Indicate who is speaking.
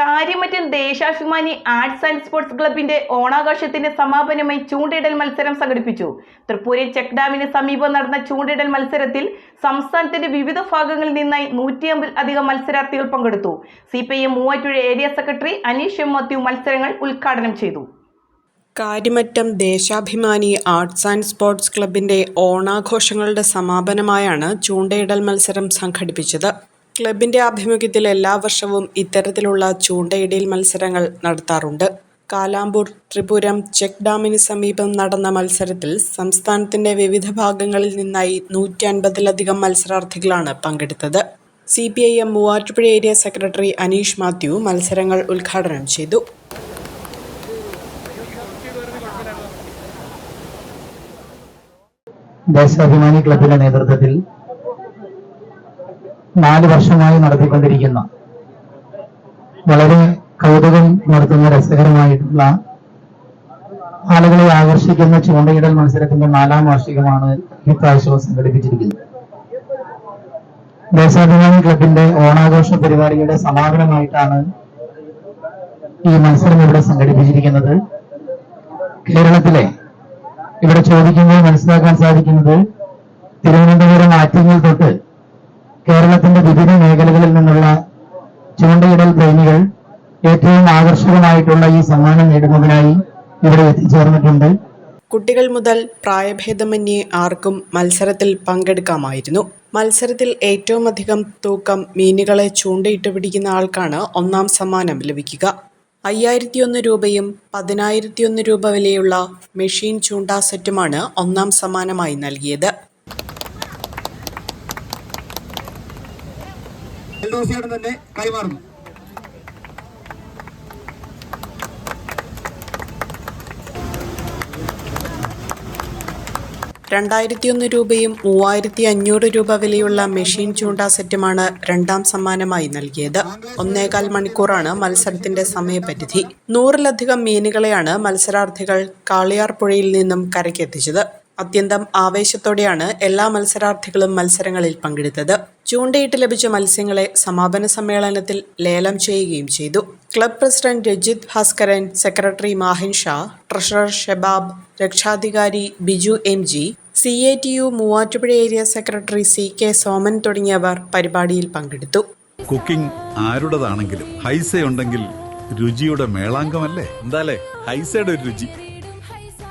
Speaker 1: കാര്യമറ്റൻ Deshabhimani arts and sports ക്ലബിന്റെ ഓണാഘോഷത്തിന്റെ സമാപനമായി ചൂണ്ടിടൽ മത്സരം സംഘടിപ്പിച്ചു. തൃപ്പൂരിൽ ചെക്ക് ഡാമിന് സമീപം നടന്ന ചൂണ്ടിടൽ മത്സരത്തിൽ സംസ്ഥാനത്തിന്റെ വിവിധ ഭാഗങ്ങളിൽ നിന്നായി നൂറ്റിയമ്പതിൽ അധികം മത്സരാർത്ഥികൾ പങ്കെടുത്തു. C P I Muvattupuzha area secretary Aneesh M Mathew മത്സരങ്ങൾ ഉദ്ഘാടനം ചെയ്തു.
Speaker 2: Karyamattam Deshabhimani arts and sports ക്ലബിന്റെ ഓണാഘോഷങ്ങളുടെ സമാപനമായാണ് ചൂണ്ടയിടൽ മത്സരം സംഘടിപ്പിച്ചത്. ക്ലബിന്റെ ആഭിമുഖ്യത്തിൽ എല്ലാ വർഷവും ഇത്തരത്തിലുള്ള ചൂണ്ടയിടയിൽ മത്സരങ്ങൾ നടത്താറുണ്ട്. കാലാമ്പൂർ ത്രിപുരം ചെക്ക് ഡാമിന് സമീപം നടന്ന മത്സരത്തിൽ സംസ്ഥാനത്തിന്റെ വിവിധ ഭാഗങ്ങളിൽ നിന്നായി നൂറ്റി അൻപതിലധികം മത്സരാർത്ഥികളാണ് പങ്കെടുത്തത്. C P I M Muvattupuzha area secretary Aneesh Mathew മത്സരങ്ങൾ ഉദ്ഘാടനം ചെയ്തു.
Speaker 3: ദേശാഭിമാനി ക്ലബിന്റെ നേതൃത്വത്തിൽ നാല് വർഷമായി നടത്തിക്കൊണ്ടിരിക്കുന്ന വളരെ കൗതുകം നടത്തുന്ന രസകരമായിട്ടുള്ള ആളുകളെ ആകർഷിക്കുന്ന ചൂണ്ടയിടൽ മത്സരത്തിന്റെ നാലാം വാർഷികമാണ് ഇപ്രാവശ്യവും സംഘടിപ്പിച്ചിരിക്കുന്നത്. ദേശാഭിമാനി ക്ലബിന്റെ ഓണാഘോഷ പരിപാടിയുടെ സമാപനമായിട്ടാണ് ഈ മത്സരം ഇവിടെ സംഘടിപ്പിച്ചിരിക്കുന്നത്. കേരളത്തിലെ ഇവിടെ ചോദിക്കുമ്പോൾ മനസ്സിലാക്കാൻ സാധിക്കുന്നത് തിരുവനന്തപുരം ആറ്റിങ്ങൽ തൊട്ട് കേരളത്തിന്റെ വിവിധ മേഖലകളിൽ നിന്നുള്ള ചൂണ്ടയിടൽ പ്രേമികൾ ഏറ്റവും ആകർഷകമായിട്ടുള്ള ഈ സമ്മാനം നേടുന്നതിനായി ഇവിടെ എത്തിച്ചേർന്നിട്ടുണ്ട്.
Speaker 2: കുട്ടികൾ മുതൽ പ്രായഭേദമന്യേ ആർക്കും മത്സരത്തിൽ പങ്കെടുക്കാമായിരുന്നു. മത്സരത്തിൽ ഏറ്റവും അധികം തൂക്കം മീനുകളെ ചൂണ്ടയിട്ട് പിടിക്കുന്ന ആൾക്കാണ് ഒന്നാം സമ്മാനം ലഭിക്കുക. അയ്യായിരത്തിയൊന്ന് രൂപയും പതിനായിരത്തിയൊന്ന് രൂപ വിലയുള്ള മെഷീൻ ചൂണ്ട സെറ്റുമാണ് ഒന്നാം സമ്മാനമായി നൽകിയത്.
Speaker 4: എൽഡോസിയോട് തന്നെ കൈമാറുന്നു.
Speaker 2: രണ്ടായിരത്തിയൊന്ന് രൂപയും മൂവായിരത്തി അഞ്ഞൂറ് രൂപ വിലയുള്ള മെഷീൻ ചൂണ്ട സെറ്റുമാണ് രണ്ടാം സമ്മാനമായി നൽകിയത്. ഒന്നേകാൽ മണിക്കൂറാണ് മത്സരത്തിന്റെ സമയപരിധി. നൂറിലധികം മീനുകളെയാണ് മത്സരാർത്ഥികൾ കാളിയാർ പുഴയിൽ നിന്നും കരയ്ക്കെത്തിച്ചത്. അത്യന്തം ആവേശത്തോടെയാണ് എല്ലാ മത്സരാർത്ഥികളും മത്സരങ്ങളിൽ പങ്കെടുത്തത്. ചൂണ്ടയിട്ട് ലഭിച്ച മത്സ്യങ്ങളെ സമാപന സമ്മേളനത്തിൽ ലേലം ചെയ്യുകയും ചെയ്തു. Club president Rajith Bhaskaran secretary Mahin Shah treasurer Shebab രക്ഷാധികാരി Biju M G C A T U Muvattupuzha area secretary C K Soman തുടങ്ങിയവർ പരിപാടിയിൽ പങ്കെടുത്തു.
Speaker 5: കുക്കിംഗ് ആരുടേതാണെങ്കിലും ഹൈസ ഉണ്ടെങ്കിൽ രുചിയുടെ മേളാങ്കമല്ലേ എന്താലേ? ഹൈസയുടെ ഒരു രുചി.